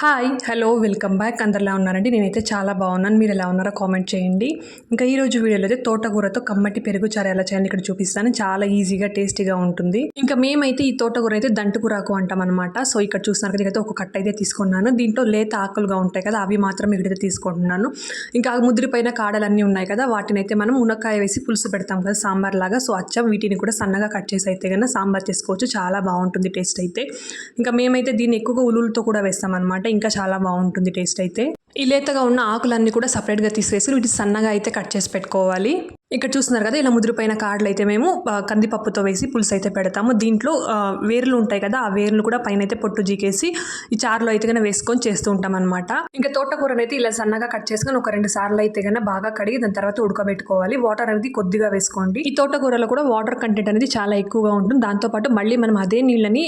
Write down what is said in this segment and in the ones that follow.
Hi hello welcome back అందరిలా ఉన్నారండి? నేనైతే చాలా బాగున్నాను. మీరు ఎలా ఉన్నారో కామెంట్ చేయండి. ఇంకా ఈ రోజు వీడియోలో అయితే తోటకూరతో కమ్మటి పెరుగు చారు ఎలా చేయాలని ఇక్కడ చూపిస్తాను. చాలా ఈజీగా టేస్టీగా ఉంటుంది. ఇంకా మేమైతే ఈ తోటకూర అయితే దంటుకూరాకు అంటాం అనమాట సో ఇక్కడ చూస్తున్నారు కదా ఒక కట్ట అయితే తీసుకున్నాను. దీంట్లో లేత ఆకులుగా ఉంటాయి కదా అవి మాత్రం ఇక్కడైతే తీసుకుంటున్నాను. ఇంకా ఆ ముదిరిపోయిన కాడలన్నీ ఉన్నాయి కదా వాటిని అయితే మనం మునక్కాయ వేసి పులుసు పెడతాం కదా సాంబార్ లాగా. సో అచ్చం వీటిని కూడా సన్నగా కట్ చేసి అయితే కన్నా సాంబార్ చేసుకోవచ్చు. చాలా బాగుంటుంది టేస్ట్ అయితే. ఇంకా మేమైతే దీన్ని ఎక్కువగా ఉలులతో కూడా వేస్తాం అనమాట ఇంకా చాలా బాగుంటుంది టేస్ట్ అయితే. ఈ లేతగా ఉన్న ఆకులన్నీ కూడా సపరేట్గా తీసేసి వీటి సన్నగా అయితే కట్ చేసి పెట్టుకోవాలి. ఇక్కడ చూస్తున్నారు కదా ఇలా ముదిరిపోయిన కాడలు అయితే మేము కందిపప్పుతో వేసి పులుసు అయితే పెడతాము. దీంట్లో వేర్లు ఉంటాయి కదా ఆ వేర్లు కూడా పైన అయితే పొట్టు జీకేసి ఈ చారులో అయితే కన్నా వేసుకొని చేస్తూ ఉంటాం అనమాట ఇంకా తోటకూరని అయితే ఇలా సన్నగా కట్ చేసుకొని ఒక రెండు సార్లు అయితే కన్నా బాగా కడిగి దాని తర్వాత ఉడకబెట్టుకోవాలి. వాటర్ అనేది కొద్దిగా వేసుకోండి. ఈ తోటకూరలో కూడా వాటర్ కంటెంట్ అనేది చాలా ఎక్కువగా ఉంటుంది. దాంతోపాటు మళ్ళీ మనం అదే నీళ్ళని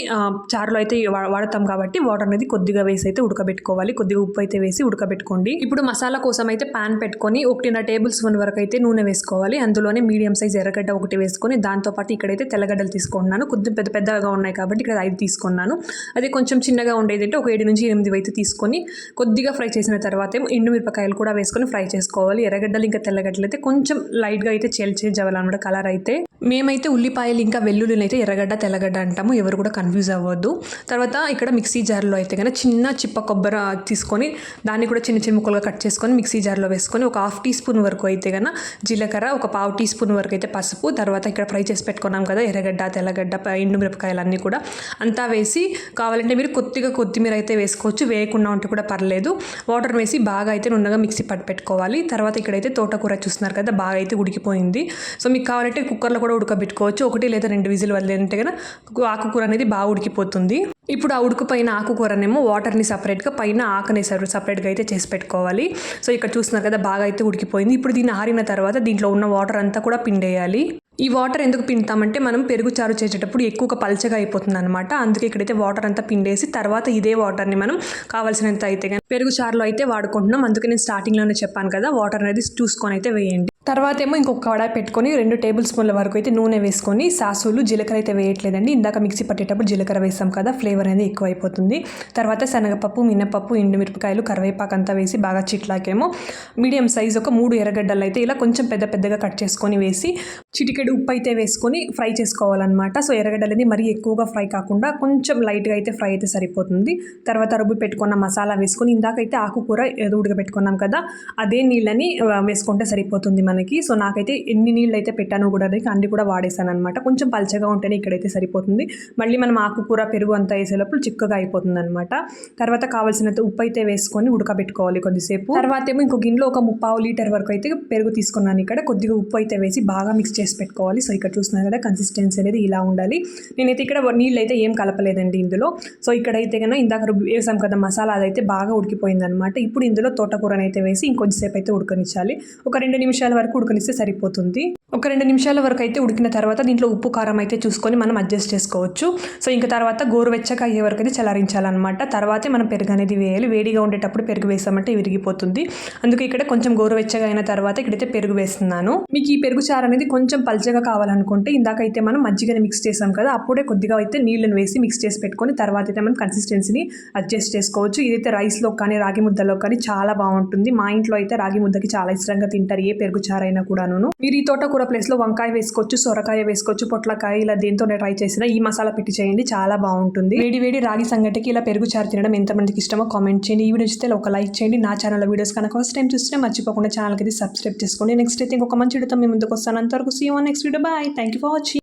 చారులో అయితే వాడతాం కాబట్టి వాటర్ అనేది కొద్దిగా వేసి అయితే ఉడకబెట్టుకోవాలి. కొద్దిగా ఉప్పు అయితే వేసి ఉడకబెట్టుకోండి. ఇప్పుడు మసాలా కోసం అయితే పాన్ పెట్టుకొని ఒకటిన్నర టేబుల్ స్పూన్ వరకు అయితే నూనె వేసుకోవాలి. అందులోనే మీడియం సైజ్ ఎర్రగడ్డ ఒకటి వేసుకొని దాంతోపాటు ఇక్కడైతే తెల్లగడ్డలు తీసుకున్నాను. కొద్దిగా పెద్ద పెద్దగా ఉన్నాయి కాబట్టి ఇక్కడ ఐదు తీసుకున్నాను. అదే కొంచెం చిన్నగా ఉండేది అంటే ఒక ఏడు నుంచి ఎనిమిది అయితే తీసుకొని కొద్దిగా ఫ్రై చేసిన తర్వాత ఏమో ఎండు మిరపకాయలు కూడా వేసుకొని ఫ్రై చేసుకోవాలి. ఎర్రగడ్డలు ఇంకా తెల్లగడ్డలు అయితే కొంచెం లైట్గా అయితే చేల్ చేంజ్ కలర్ అయితే. మేమైతే ఉల్లిపాయలు ఇంకా వెల్లుల్లిని అయితే ఎర్రగడ్డ తెల్లగడ్డ అంటాము. ఎవరు కూడా కన్ఫ్యూజ్ అవ్వద్దు. తర్వాత ఇక్కడ మిక్సీ జార్లో అయితే కనుక చిన్న చిప్ప కొబ్బరి తీసుకొని దాన్ని కూడా చిన్న చిన్న ముక్కలుగా కట్ చేసుకొని మిక్సీ జార్లో వేసుకొని ఒక హాఫ్ టీ స్పూన్ వరకు అయితే కనుక జీలకర్ర ఒక ఒక పావు టీ స్పూన్ వరకు అయితే పసుపు తర్వాత ఇక్కడ ఫ్రై చేసి పెట్టుకున్నాం కదా ఎర్రగడ్డ తెల్లగడ్డ ఎండు మిరపకాయలు అన్నీ కూడా. అంతా వేసి కావాలంటే మీరు కొద్దిగా కొత్తిమీర అయితే వేసుకోవచ్చు. వేయకుండా ఉంటే కూడా పర్లేదు. వాటర్ వేసి బాగా అయితే నున్నగా మిక్సీ పట్టు పెట్టుకోవాలి. తర్వాత ఇక్కడైతే తోటకూర చూస్తున్నారు కదా బాగా అయితే ఉడికిపోయింది. సో మీకు కావాలంటే కుక్కర్లో కూడా ఉడకబెట్టుకోవచ్చు. ఒకటి లేదా రెండు విజిల్ వదిలేంటే కదా ఆకుకూర అనేది బాగా ఉడికిపోతుంది. ఇప్పుడు ఆ ఉడుకుపైన ఆకుకూరనేమో వాటర్ని సపరేట్గా పైన ఆకని సపరేట్గా అయితే చేసి పెట్టుకోవాలి. సో ఇక్కడ చూస్తున్నారు కదా బాగా అయితే ఉడికిపోయింది. ఇప్పుడు దీన్ని ఆరిన తర్వాత దీంట్లో ఉన్న వాటర్ అంతా కూడా పిండేయాలి. ఈ వాటర్ ఎందుకు పిండుతామంటే మనం పెరుగు చారు చేసేటప్పుడు ఎక్కువగా పల్చగా అయిపోతుంది అనమాట అందుకే ఇక్కడైతే వాటర్ అంతా పిండేసి తర్వాత ఇదే వాటర్ని మనం కావాల్సినంత అయితే కానీ పెరుగు చారులో అయితే వాడుకుంటున్నాం. అందుకే నేను స్టార్టింగ్లోనే చెప్పాను కదా వాటర్ అనేది చూసుకొని అయితే వేయండి. తర్వాత ఏమో ఇంకొక కడాయి పెట్టుకొని రెండు టేబుల్ స్పూన్ల వరకు అయితే నూనె వేసుకొని సాసులు జీలకర్ర అయితే వేయట్లేదండి. ఇందాక మిక్సీ పట్టేటప్పుడు జీలకర్ర వేసాం కదా ఫ్లేవర్ అనేది ఎక్కువ అయిపోతుంది తర్వాత శనగపప్పు మినపప్పు ఎండుమిరపకాయలు కరివేపాకు అంతా వేసి బాగా చిట్లాకేమో మీడియం సైజ్ ఒక మూడు ఎర్రగడ్డలు అయితే ఇలా కొంచెం పెద్ద పెద్దగా కట్ చేసుకొని వేసి చిటికెడు ఉప్పు అయితే వేసుకొని ఫ్రై చేసుకోవాలన్నమాట. సో ఎర్రగడ్డలు అనేది మరీ ఎక్కువగా ఫ్రై కాకుండా కొంచెం లైట్గా అయితే ఫ్రై అయితే సరిపోతుంది. తర్వాత రుబ్బు పెట్టుకున్న మసాలా వేసుకొని ఇందాకైతే ఆకుకూర ఏదో ఉడకబెట్టుకున్నాం కదా అదే నీళ్ళని వేసుకుంటే సరిపోతుంది మనకి. సో నాకైతే ఎన్ని నీళ్ళు అయితే పెట్టానో కూడా అన్ని కూడా వాడేసాను అనమాట కొంచెం పల్చగా ఉంటేనే ఇక్కడైతే సరిపోతుంది. మళ్ళీ మనం ఆకుకూర పెరుగు అంతా వేసేటప్పుడు చిక్కగా అయిపోతుంది అనమాట తర్వాత కావాల్సినంత ఉప్పు అయితే వేసుకొని ఉడకబెట్టుకోవాలి కొద్దిసేపు. తర్వాత ఏమో ఇంకో గిన్నెలో ఒక ముప్పావు లీటర్ వరకు అయితే పెరుగు తీసుకున్నాను ఇక్కడ. కొద్దిగా ఉప్పు అయితే వేసి బాగా మిక్స్ చేసి పెట్టుకోవాలి. సో ఇక్కడ చూస్తున్నారు కదా కన్సిస్టెన్సీ అనేది ఇలా ఉండాలి. నేనైతే ఇక్కడ నీళ్ళు అయితే ఏం కలపలేదండి ఇందులో. సో ఇక్కడైతే కన్నా ఇందాక వేసాం కదా మసాలా అదైతే బాగా ఉడికిపోయింది అనమాట ఇప్పుడు ఇందులో తోటకూరనైతే వేసి ఇంకొంచెంసేపు అయితే ఉడకనిచ్చాలి. ఒక రెండు నిమిషాల వరకు ఉడకనిస్తే సరిపోతుంది. ఒక రెండు నిమిషాల వరకు అయితే ఉడికిన తర్వాత దీంట్లో ఉప్పు కారం అయితే చూసుకొని మనం అడ్జస్ట్ చేసుకోవచ్చు. సో ఇంకా తర్వాత గోరువెచ్చగా అయ్యే వరకు అయితే చలారించాలన్నమాట తర్వాతే మనం పెరుగు అనేది వేయాలి. వేడిగా ఉండేటప్పుడు పెరుగు వేసామంటే విరిగిపోతుంది. అందుకే ఇక్కడ కొంచెం గోరువెచ్చగా అయిన తర్వాత ఇక్కడైతే పెరుగు వేస్తున్నాను. మీకు ఈ పెరుగు చారు అనేది కొంచెం పల్చగా కావాలనుకుంటే ఇందాకైతే మనం మజ్జిగని మిక్స్ చేసాం కదా అప్పుడే కొద్దిగా అయితే నీళ్ళని వేసి మిక్స్ చేసి పెట్టుకొని తర్వాత అయితే మనం కన్సిస్టెన్సీని అడ్జస్ట్ చేసుకోవచ్చు. ఇదైతే రైస్లో కానీ రాగి ముద్దలో కానీ చాలా బాగుంటుంది. మా ఇంట్లో అయితే రాగి ముద్దకి చాలా ఇష్టంగా తింటారు ఏ పెరుగు చారైనా కూడాను. మీరు ఈ తోట తోటకూర ప్లేస్లో వంకాయ వేసుకోవచ్చు సొరకాయ వేసుకోవచ్చు పొట్లకాయ ఇలా దీంతోనే ట్రై చేసినా ఈ మసాలా పెట్టి చేయండి చాలా బాగుంటుంది. వేడి వేడి రాగి సంగటికి ఇలా పెరుగు చారు తినడం ఎంతమందికి ఇష్టమో కామెంట్ చేయండి. ఈ వీడియో చూస్తే ఒక లైక్ చేయండి. నా ఛానల్ వీడియోస్ కనుక ఫస్ట్ టైం చూస్తే మర్చిపోకుండా ఛానల్కి సబ్స్క్రైబ్ చేసుకోండి. నెక్స్ట్ అయితే ఇంకొక మంచి వీడియోతో మీ ముందుకు వస్తాను. అంతవరకు see next video bye thank you for watching